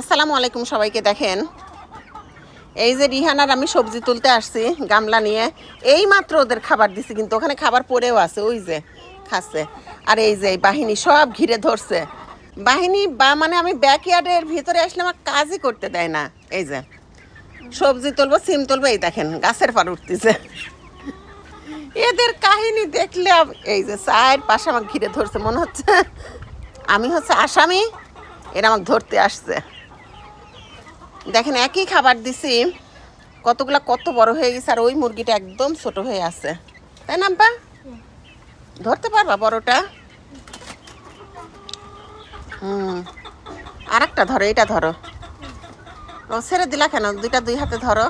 আসসালামু আলাইকুম সবাইকে দেখেন। এই যে রিহানার আমি সবজি তুলতে আসছি গামলা নিয়ে। এই মাত্র ওদের খাবার দিছি, কিন্তু ওখানে খাবার পড়েও আছে, ওই যে খাচ্ছে। আর এই যে বাহিনী সব ঘিরে ধরছে। বাহিনী বা মানে আমি ব্যাকইয়ার্ডের ভিতরে আসলে আমার কাজই করতে দেয় না। এই যে সবজি তুলবো, সিম তুলবো, এই দেখেন, গাছের পার উঠতেছে। এদের কাহিনী দেখলে এই যে চায়ের পাশে আমাকে ঘিরে ধরছে, মনে হচ্ছে আমি হচ্ছে আসামি, এরা আমাকে ধরতে আসছে। দেখেন, একই খাবার দিছি। কতগুলা কত বড় হয়ে গেছে, আর ওই মুরগিটা একদম ছোট হয়ে আছে। তাই না, আব্বা? ধরতে পারবা বড়টা? হুম। আর একটা ধরো, এটা ধরো। ও, ছেড়ে দিলা কেন? দুইটা দুই হাতে ধরো।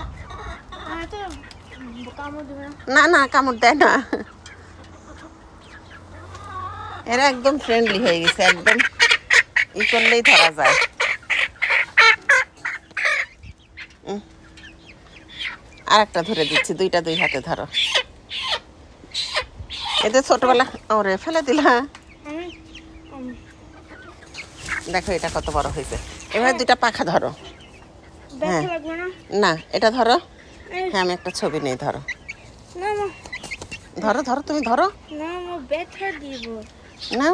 না না, কামড় দেয় না। এরা একদম ফ্রেন্ডলি হয়ে গেছে, একদম ই করলেই ধরা যায়। আর একটা ধরে দিচ্ছি দুইটা দুই হাতে ধরো। এতে ছোটবেলা ওরে ফেলে দিলা। দেখো এটা কত বড় হয়েছে। এবার দুইটা পাখা ধরো। হ্যাঁ। না এটা ধরো। হ্যাঁ আমি একটা ছবি নেই ধরো। ধরো ধরো তুমি ধরো। না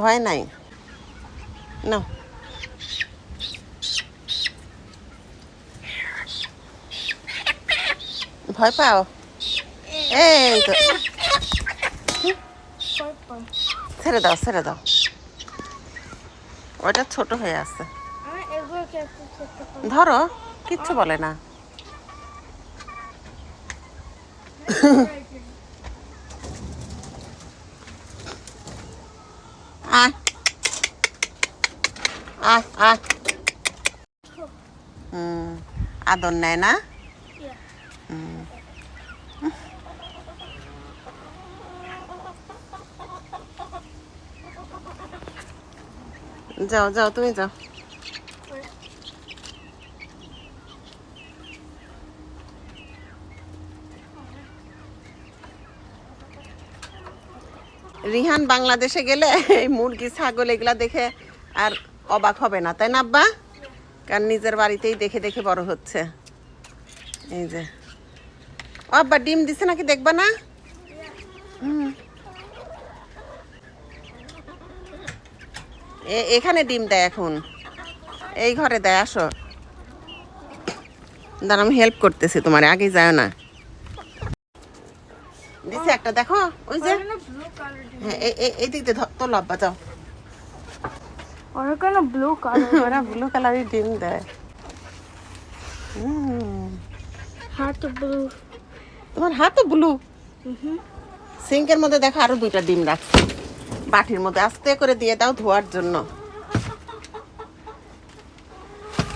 ভয় নাই। না ভয় পাও? এই তো। ছেড়ে দাও ছেড়ে দাও। ওটা ছোট হয়ে আছে। ধরো, কিচ্ছু বলে না। আদর নেয় না। যাও যাও, তুমি যাও। রিহান বাংলাদেশে গেলে এই মুরগি, ছাগল এগুলা দেখে আর অবাক হবে না, তাই না আব্বা? কারণ নিজের বাড়িতেই দেখে দেখে বড় হচ্ছে। এই যে। আব্বা ডিম দিছে নাকি দেখবা না? এখানে ডিম দেয় এখন। এই ঘরে দেয় আসো। দাঁড়া আমি হেল্প করতেছি তোমার আগে যায় না। দিছে একটা দেখো ওই যে। হ্যাঁ এই- দিক দিয়ে তোলো আব্বা যাও। ওরা কেন ব্লু কালার ওরা ব্লু কালারের ডিম দেয়। হাত ব্লু তোমার হাতও ব্লু সিঙ্কের মধ্যে দেখো আরও দুইটা ডিম রাখছি। বাটির মধ্যে আস্তে করে দিয়ে দাও ধোয়ার জন্য।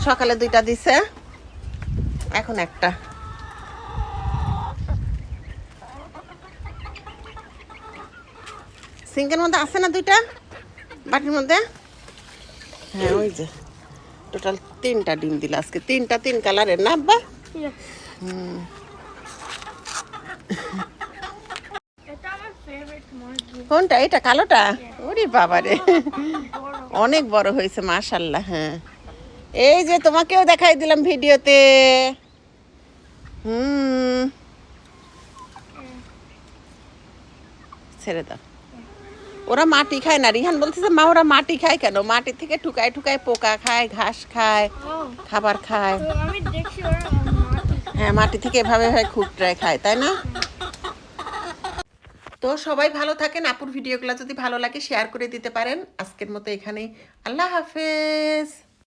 সকালে দুইটা দিছে। এখন একটা। সিঙ্কের মধ্যে আছে না দুইটা? বাটির মধ্যে? হ্যাঁ ওই যে। টোটাল তিনটা ডিম দিল আজকে। তিনটা তিন কালারের না আব্বা? Yes. এটা আমার ফেভারিট মুরগি কোনটা? এটা কালোটা? ওরে বাবারে। অনেক বড় হয়েছে মাশাল্লাহ হ্যাঁ। এই যে তোমাকেও দেখাই দিলাম ভিডিওতে। হুম। ছেড়ে দাও। ওরা মাটি খায় না। রিহান বলতেছে, মা, ওরা মাটি খায় কেন? মাটি থেকে ঠুকায় ঠুকায় পোকা খায়, ঘাস খায়, খাবার খায়। হ্যাঁ মাটি থেকে এভাবে হয় খুঁটরায় খায়, তাই না? তো সবাই ভালো থাকেন, আপুর ভিডিওগুলো যদি ভালো লাগে শেয়ার করে দিতে পারেন। আজকের মতো এখানেই। আল্লাহ হাফেজ।